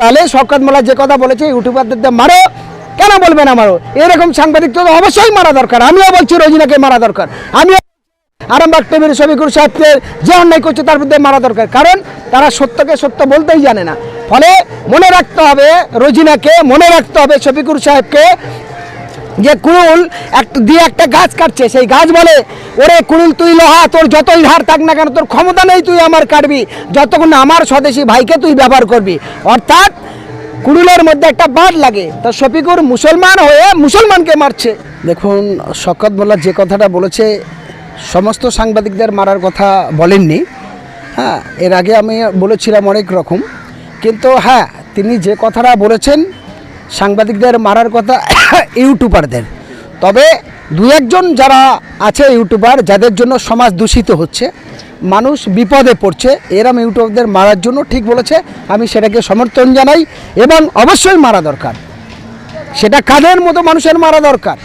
তাহলে শওকত মোল্লা যে কথা বলেছে, ইউটিউবারদের মারো। কেন বলবেন আমারও এরকম সাংবাদিক তো অবশ্যই মারা দরকার। আমিও বলছি রোজিনাকে মারা দরকার। আমিও আরামবাগ টিভির শফিকুর সাহেবকে যে অন্যায় করছে তার বিরুদ্ধে মারা দরকার। কারণ তারা সত্যকে সত্য বলতেই জানে না। ফলে মনে রাখতে হবে রোজিনাকে, মনে রাখতে হবে শফিকুর সাহেবকে যে কুড়ুল এক দিয়ে একটা গাছ কাটছে, সেই গাছ বলে, ওরে কুড়ুল, তুই লোহা, তোর যতই ধার থাক না কেন, তোর ক্ষমতা নেই তুই আমার কাটবি, যতক্ষণ আমার স্বদেশী ভাইকে তুই ব্যবহার করবি। অর্থাৎ কুড়ুলের মধ্যে একটা বাদ লাগে। তা শফিকুর মুসলমান হয়ে মুসলমানকে মারছে। দেখুন, শকত মোল্লা যে কথাটা বলেছে, সমস্ত সাংবাদিকদের মারার কথা বলেননি। হ্যাঁ এর আগে আমি বলেছিলাম অনেক রকম। কিন্তু হ্যাঁ তিনি যে কথাটা বলেছেন সাংবাদিকদের মারার কথা ইউটিউবারদের। তবে দু একজন যারা আছে ইউটিউবার, যাদের জন্য সমাজ দূষিত হচ্ছে, মানুষ বিপদে পড়ছে, এরম ইউটিউবদের মারার জন্য ঠিক বলেছে, আমি সেটাকে সমর্থন জানাই এবং অবশ্যই মারা দরকার। সেটা কাদের মতো মানুষের মারা দরকার?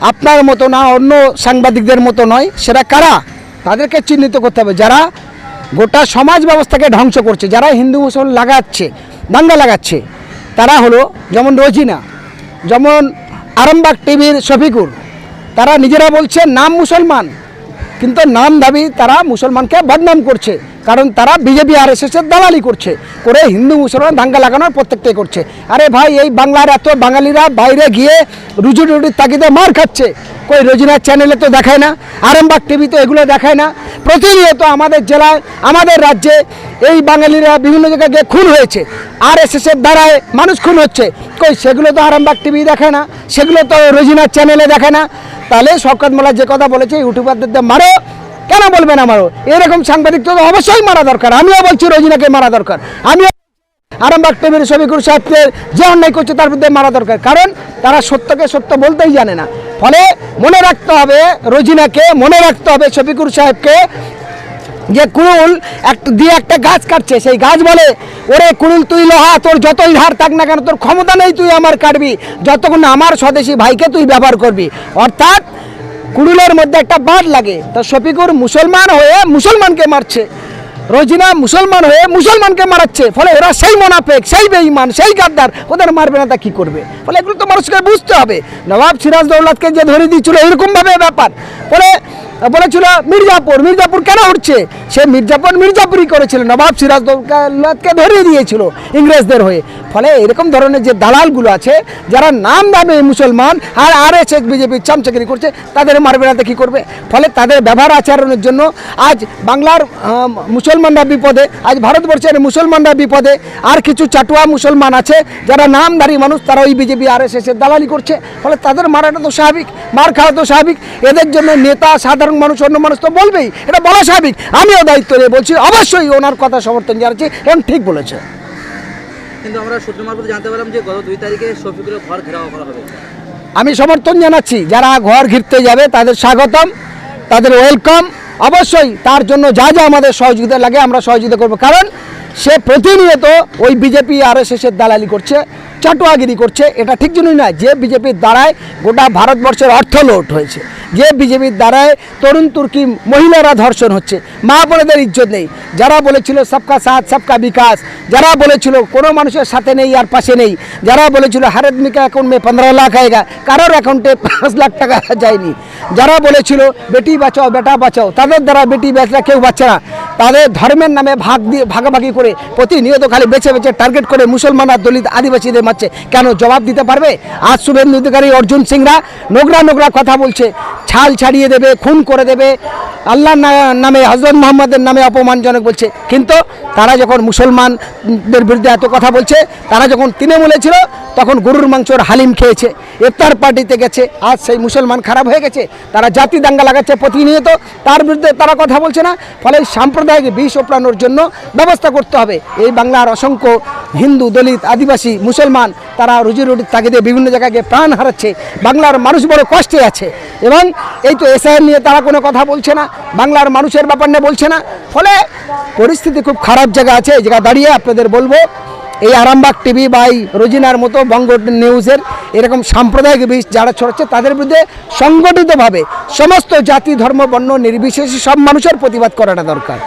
আপনার মতো না, অন্য সাংবাদিকদের মতো নয়, সেটা কারা? তাদেরকে চিহ্নিত করতে হবে। যারা গোটা সমাজ ব্যবস্থাকে ধ্বংস করছে, যারা হিন্দু, মুসলমান লাগাচ্ছে, দাঙ্গা লাগাচ্ছে তারা হলো যেমন রোজিনা, যেমন আরামবাগ টিভির শফিকুর, তারা নিজেরা বলছে, নাম মুসলমান। কিন্তু নাম দাবি তারা মুসলমানকে বদনাম করছে। কারণ তারা বিজেপি আর এস এর দালালি করছে, করে হিন্দু মুসলমান দাঙ্গা লাগানোর প্রত্যেকটাই করছে। আরে ভাই, এই বাংলার এত বাঙালিরা বাইরে গিয়ে রুজু রুটির তাগিদে মার খাচ্ছে। কই, রোজিনার চ্যানেলে তো দেখায় না, আরামবাগ টিভি তো এগুলো দেখায় না। প্রতিনিয়ত আমাদের জেলায়, আমাদের রাজ্যে এই বাঙালিরা বিভিন্ন জায়গায় গিয়ে খুন হয়েছে। আর এস এর দ্বারায় মানুষ খুন হচ্ছে। কই, সেগুলো তো আরামবাগ টিভি দেখায় না, সেগুলো তো রোজিনার চ্যানেলে দেখায় না। তাহলে শওকত মোল্লা যে কথা বলেছে, ইউটিউবারদের মারো। কেন বলবেন আমারও? এরকম সাংবাদিক তো অবশ্যই মারা দরকার। আমিও বলছি রোজিনাকে মারা দরকার। আমিও আরামবাগ টিভির শফিকুর সাহেবকে যে অন্যায় করছে তার বিরুদ্ধে মারা দরকার। কারণ তারা সত্যকে সত্য বলতেই জানে না। ফলে মনে রাখতে হবে, রোজিনাকে মনে রাখতে হবে শফিকুর সাহেবকে যে কুড়ুল এক দিয়ে একটা গাছ কাটছে। সেই গাছ বলে, ওরে কুড়ুল তুই লোহা, তোর যতই ধার থাক না কেন, তোর ক্ষমতা নেই, তুই আমার কাটবি। যতক্ষণ আমার স্বদেশী ভাইকে তুই ব্যবহার করবি। অর্থাৎ কুড়ুলের মধ্যে একটা বাদ লাগে। তা শফিকুর মুসলমান হয়ে মুসলমানকে মারছে। রোজিনা মুসলমান হয়ে মুসলমানকে মারাচ্ছে। ফলে ওরা সেই মোনাফেক, সেই বেঈমান, সেই গাদ্দার, ওদের মারবে না তা কী করবে? ফলে এগুলো তো মানুষকে বুঝতে হবে। নবাব সিরাজ দৌলতকে যে ধরে দিয়েছিল, এরকমভাবে ব্যাপার। ফলে বলেছিল, মির্জাপুর মির্জাপুর কেন উঠছে? সে মির্জাপুর মির্জাপুরই করেছিল। নবাব সিরাজ দৌলতকে ধরিয়ে দিয়েছিল ইংরেজদের হয়ে। ফলে এরকম ধরনের যে দালালগুলো আছে, যারা নাম দামে মুসলমান, আর আর এস এস বিজেপির চামচাগিরি করছে, তাদের মারবে না কী করবে? ফলে তাদের ব্যবহার আচরণের জন্য আজ বাংলার মুসলমানরা বিপদে, আজ ভারতবর্ষের মুসলমানরা বিপদে। আর কিছু চাটুয়া মুসলমান আছে, যারা নামধারী মানুষ, তারা ওই বিজেপি আর এস এসের দালালি করছে। ফলে তাদের মারাটা তো স্বাভাবিক, মার খাওয়া তো স্বাভাবিক। এদের জন্য নেতা সাধারণ মানুষ অন্য মানুষ তো বলবেই। এটা বলা স্বাভাবিক। আমিও দায়িত্ব নিয়ে বলছি অবশ্যই ওনার কথা সমর্থন জানাচ্ছি এবং ঠিক বলেছে। কিন্তু আমরা সূত্র মারফত জানতে পারলাম যে গত দুই তারিখে শফিকুলের ঘর ঘেরাও করা হবে। আমি সমর্থন জানাচ্ছি যারা ঘর ঘিরতে যাবে তাদের স্বাগতম তাদের ওয়েলকাম। অবশ্যই তার জন্য যা যা আমাদের সহযোগিতা লাগে আমরা সহযোগিতা করব। কারণ সে প্রতিনিয়ত ওই বিজেপি আর এস এসের দালালি করছে। চাটুয়াগিরি করছে, এটা ঠিক জন্যই নয়, যে বিজেপির দ্বারায় গোটা ভারতবর্ষের অর্থ লোট হয়েছে, যে বিজেপির দ্বারায় তরুণ তুর্কি মহিলারা ধর্ষণ হচ্ছে, মা বোনেদের ইজ্জত নেই, যারা বলেছিল সবকা সাথ, সবকা বিকাশ, যারা বলেছিল কোনো মানুষের সাথে নেই আর পাশে নেই, যারা বলেছিল হর অ্যাকাউন্ট মে পনেরো লাখ আয়েগা, কারোর অ্যাকাউন্টে পাঁচ লাখ টাকা যায়নি, যারা বলেছিল বেটি বাঁচাও, বেটা বাঁচাও, তাদের দ্বারা বেটি বেচরা কেউ বাঁচে না, তাদের ধর্মের নামে ভাগ দিয়ে, ভাগাভাগি করে প্রতিনিয়ত খালি বেছে বেছে টার্গেট করে মুসলমানরা দলিত আদিবাসীদের মারছে কেন জবাব দিতে পারবে? আজ শুভেন্দু অধিকারী, অর্জুন সিংরা নোংরা নোংরা কথা বলছে। ছাল ছাড়িয়ে দেবে, খুন করে দেবে। আল্লাহর নামে হজরত মোহাম্মদের নামে অপমানজনক বলছে। কিন্তু তারা যখন মুসলমানদের বিরুদ্ধে এত কথা বলছে, তারা যখন তৃণমূলে ছিল, তখন গরুর মাংসর হালিম খেয়েছে। ইফতার পার্টিতে গেছে। আজ সেই মুসলমান খারাপ হয়ে গেছে। তারা জাতি দাঙ্গা লাগাচ্ছে প্রতিনিয়ত। তার বিরুদ্ধে তারা কথা বলছে না। ফলে সাম্প্রদায়িক বিষ ওপড়ানোর জন্য ব্যবস্থা করতে হবে। এই বাংলার অসংখ্য হিন্দু, দলিত, আদিবাসী, মুসলমান, তারা রুজি রুটির তাগিদে বিভিন্ন জায়গায় গিয়ে প্রাণ হারাচ্ছে। বাংলার মানুষ বড় কষ্টে আছে। এবং এই তো এসআইআর নিয়ে তারা কোনো কথা বলছে না, বাংলার মানুষের ব্যাপার নিয়ে বলছে না। ফলে পরিস্থিতি খুব খারাপ জায়গা আছে, এই জায়গা দাঁড়িয়ে আপনাদের বলব, এই আরামবাগ টিভি বা এই রোজিনার মতো বঙ্গ নিউজের এরকম সাম্প্রদায়িক বিষ যারা ছড়াচ্ছে, তাদের বিরুদ্ধে সংগঠিতভাবে সমস্ত জাতি, ধর্ম, বর্ণ, নির্বিশেষে সব মানুষের প্রতিবাদ করাটা দরকার।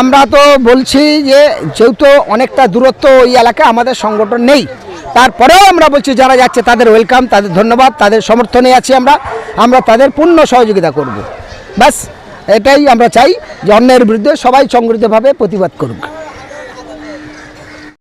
আমরা তো বলছি যে যেহেতু অনেকটা দূরত্ব ওই এলাকায় আমাদের সংগঠন নেই, তারপরেও আমরা বলছি যারা যাচ্ছে তাদের ওয়েলকাম তাদের ধন্যবাদ, তাদের সমর্থনে আছি আমরা আমরা তাদের পূর্ণ সহযোগিতা করব। ব্যাস, এটাই আমরা চাই যে অন্যের বিরুদ্ধে সবাই সংগঠিতভাবে প্রতিবাদ করুক।